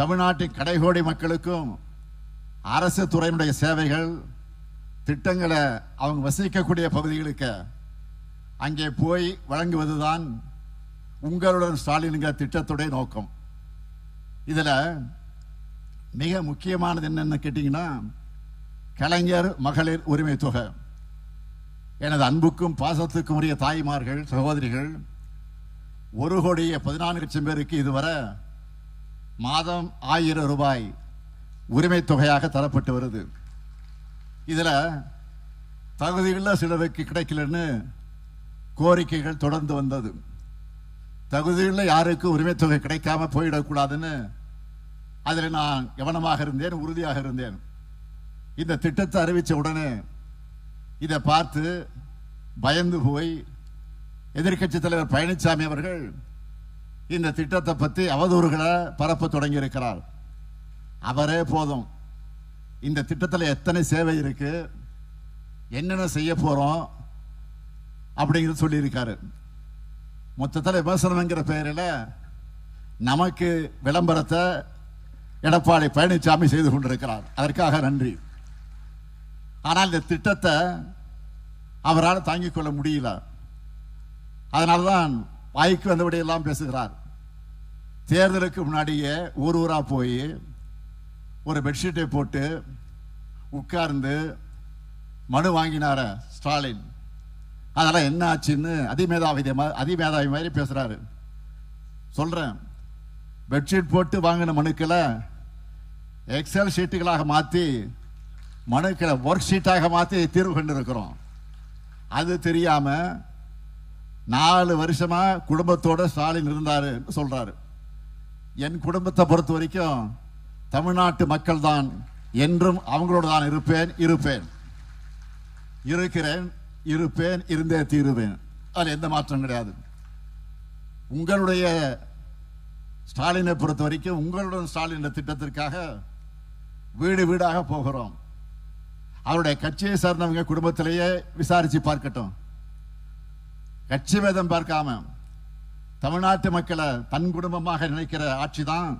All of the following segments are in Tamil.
தமிழ்நாட்டின் கடைகோடி மக்களுக்கும் அரசு துறையினுடைய சேவைகள் திட்டங்களை அவங்க வசிக்கக்கூடிய பகுதிகளுக்கு அங்கே போய் வழங்குவதுதான் உங்களுடன் ஸ்டாலின்கிற திட்டத்துடைய நோக்கம். இதில் மிக முக்கியமானது என்னென்னு கேட்டிங்கன்னா கலைஞர் மகளிர் உரிமை தொகை எனது அன்புக்கும் பாசத்துக்கும் உரிய தாய்மார்கள் சகோதரிகள் ஒரு கோடியே பதினான்கு லட்சம் பேருக்கு இதுவரை மாதம் ஆயிரம் ரூபாய் உரிமை தொகையாக தரப்பட்டு வருது. இதில் தகுதியுள்ள சிலருக்கு கிடைக்கலன்னு கோரிக்கைகள் தொடர்ந்து வந்தது. தகுதியுள்ள யாருக்கு உரிமை தொகை கிடைக்காம போயிடக்கூடாதுன்னு அதில் நான் கவனமாக இருந்தேன் உறுதியாக இருந்தேன். இந்த திட்டத்தை அறிவித்த உடனே இதை பார்த்து பயந்து போய் எதிர்க்கட்சி தலைவர் பழனிசாமி அவர்கள் இந்த திட்டத்தை பற்றி அவதூறுகளை பரப்ப தொடங்கி இருக்கிறார் அவரே போதும். இந்த திட்டத்தில் எத்தனை சேவை இருக்கு? என்னென்ன செய்ய போகிறோம் அப்படிங்கிறது சொல்லியிருக்காரு. மொத்தத்தில் விமர்சனம்ங்கிற பெயரில் நமக்கு விளம்பரத்தை எடப்பாடி பழனிசாமி செய்து கொண்டிருக்கிறார். அதற்காக நன்றி. ஆனால் இந்த திட்டத்தை அவரால் தாங்கிக் கொள்ள முடியல. அதனால தான் வாய்க்கு வந்தபடியெல்லாம் பேசுகிறார். தேர்தலுக்கு முன்னாடியே ஊர் ஊரா போய் ஒரு பெட்ஷீட்டை போட்டு உட்கார்ந்து மனு வாங்கினார ஸ்டாலின். அதெல்லாம் என்ன ஆச்சுன்னு அதிமேதாவி அதிமேதாவி மாதிரி பேசுறாரு. சொல்றேன். பெட்ஷீட் போட்டு வாங்கின மனுக்களை எக்ஸல் ஷீட்டுகளாக மாற்றி மனுக்களை ஒர்க் ஷீட்டாக மாற்றி தீர்வு கண்டிருக்கிறோம். அது தெரியாம நாலு வருஷமா குடும்பத்தோட ஸ்டாலின் இருந்தாரு சொல்றாரு. என் குடும்பத்தை பொறுத்த வரைக்கும் தமிழ்நாட்டு மக்கள் தான் என்றும் அவங்களோட தான் இருப்பேன் இருப்பேன். இருக்கிறேன் இருப்பேன் இருந்தே தீருவேன். அதில் எந்த மாற்றம் கிடையாது. உங்களுடைய ஸ்டாலினை பொறுத்த வரைக்கும் உங்களுடன் ஸ்டாலின் திட்டத்திற்காக வீடு வீடாக போகிறோம். அவருடைய கட்சியை சார்ந்தவங்க குடும்பத்திலேயே விசாரித்து பார்க்கட்டும். கட்சி வேதம் பார்க்காம தமிழ்நாட்டு மக்களை தன் குடும்பமாக நினைக்கிற ஆட்சி தான்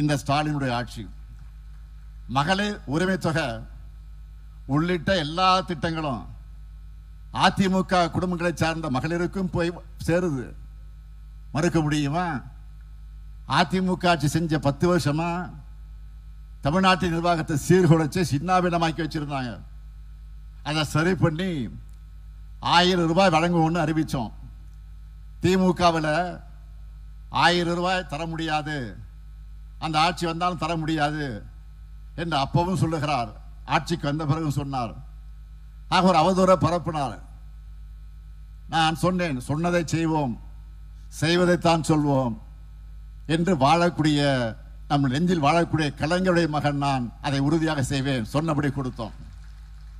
இந்த ஸ்டாலினுடைய ஆட்சி. மகளிர் உரிமை தொகை உள்ளிட்ட எல்லா திட்டங்களும் அதிமுக குடும்பங்களை சார்ந்த மகளிருக்கும் போய் சேருது. மறுக்க முடியுமா? அதிமுக ஆட்சி செஞ்ச பத்து வருஷமா தமிழ்நாட்டின் நிர்வாகத்தை சீர்குலைச்சு சின்னாபின்னமாக்கி வச்சிருந்தாங்க. அதை சரி பண்ணி ஆயிரம் ரூபாய் வழங்குவோம்னு அறிவிச்சோம். திமுகவில் ஆயிரம் ரூபாய் தர முடியாது. அந்த ஆட்சி வந்தாலும் தர முடியாது என்று அப்பவும் சொல்லுகிறார். ஆட்சிக்கு வந்த பிறகு சொன்னார். ஆக ஒரு அவதூற பரப்பினார். நான் சொன்னேன் சொன்னதை செய்வோம் செய்வதைத்தான் சொல்வோம் என்று வாழக்கூடிய நம் நெஞ்சில் வாழக்கூடிய கலைஞருடைய மகன் நான் அதை உறுதியாக செய்வேன் சொன்னபடி கொடுத்தோம்.